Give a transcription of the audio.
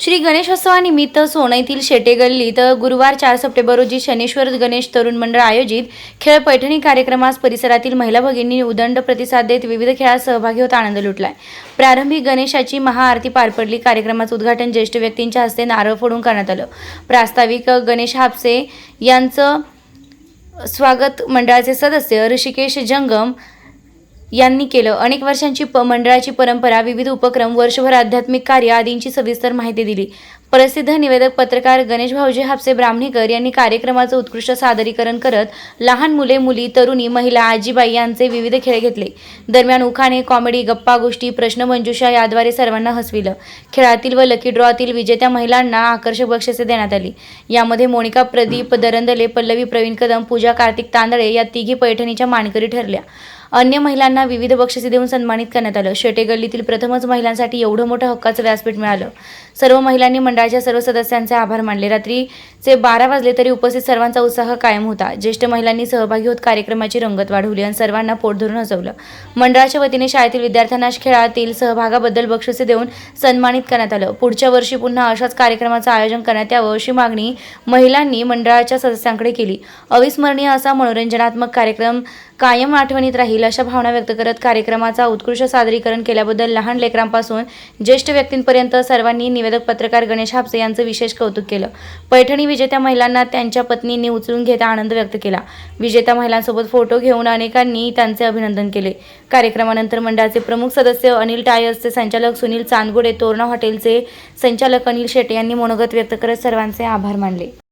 श्री गणेशोत्सवानिमित्त सोनईतील शेटे गल्लीत गुरुवार चार सप्टेंबर रोजी शनेश्वर गणेश तरुण मंडळ आयोजित खेळ पैठणी कार्यक्रमास परिसरातील महिला भगिनी उदंड प्रतिसाद देत विविध खेळात सहभागी होत आनंद लुटलाय. प्रारंभी गणेशाची महाआरती पार पडली. कार्यक्रमाचं उद्घाटन ज्येष्ठ व्यक्तींच्या हस्ते नारळ फोडून करण्यात आलं. प्रास्ताविक गणेश हापसे यांचं स्वागत मंडळाचे सदस्य ऋषिकेश जंगम यांनी केलं. अनेक वर्षांची प मंडळाची परंपरा विविध उपक्रम वर्षभर आध्यात्मिक कार्य आदींची सविस्तर माहिती दिली. प्रसिद्ध निवेदक पत्रकार गणेश भाऊजी हापसे ब्राह्मणीकर यांनी कार्यक्रमाचं उत्कृष्ट सादरीकरण करत लहान मुले मुली तरुणी महिला आजीबाई यांचे विविध खेळ घेतले. दरम्यान उखाणे कॉमेडी गप्पा गोष्टी प्रश्नमंजुषा याद्वारे सर्वांना हसविलं. खेळातील व लकी ड्रॉतील विजेत्या महिलांना आकर्षक बक्षिसे देण्यात आली. यामध्ये मोनिका प्रदीप दरंदले पल्लवी प्रवीण कदम पूजा कार्तिक तांदळे या तिघी पैठणीच्या मानकरी ठरल्या. अन्य महिलांना विविध बक्षिसे देऊन सन्मानित करण्यात आलं. शेटे गल्लीतील प्रथमच महिलांसाठी एवढं मोठं हक्काचं व्यासपीठ मिळालं. सर्व महिलांनी मंडळाच्या सर्व सदस्यांचे आभार मानले. रात्रीचे बारा वाजले तरी उपस्थित सर्वांचा उत्साह कायम होता. ज्येष्ठ महिलांनी सहभागी होत कार्यक्रमाची रंगत वाढवली आणि सर्वांना पोट धरून हसवलं. मंडळाच्या वतीने शाळेतील विद्यार्थ्यांना खेळातील सहभागाबद्दल बक्षिसे देऊन सन्मानित करण्यात आलं. पुढच्या वर्षी पुन्हा अशाच कार्यक्रमाचं आयोजन करण्यात यावं अशी मागणी महिलांनी मंडळाच्या सदस्यांकडे केली. अविस्मरणीय असा मनोरंजनात्मक कार्यक्रम कायम आठवणीत राहील. अशा भावना व्यक्त करत कार्यक्रमाचा उत्कृष्ट सादरीकरण केल्याबद्दल लहान लेकरांपासून ज्येष्ठ व्यक्तींपर्यंत सर्वांनी निवेदक पत्रकार गणेश हापसे यांचं विशेष कौतुक केलं. पैठणी विजेत्या महिलांना त्यांच्या पत्नींनी उचलून घेत आनंद व्यक्त केला. विजेत्या महिलांसोबत फोटो घेऊन अनेकांनी त्यांचे अभिनंदन केले. कार्यक्रमानंतर मंडळाचे प्रमुख सदस्य अनिल टायर्सचे संचालक सुनील चांदगुडे तोरणा हॉटेलचे संचालक अनिल शेटे यांनी मनोगत व्यक्त करत सर्वांचे आभार मानले.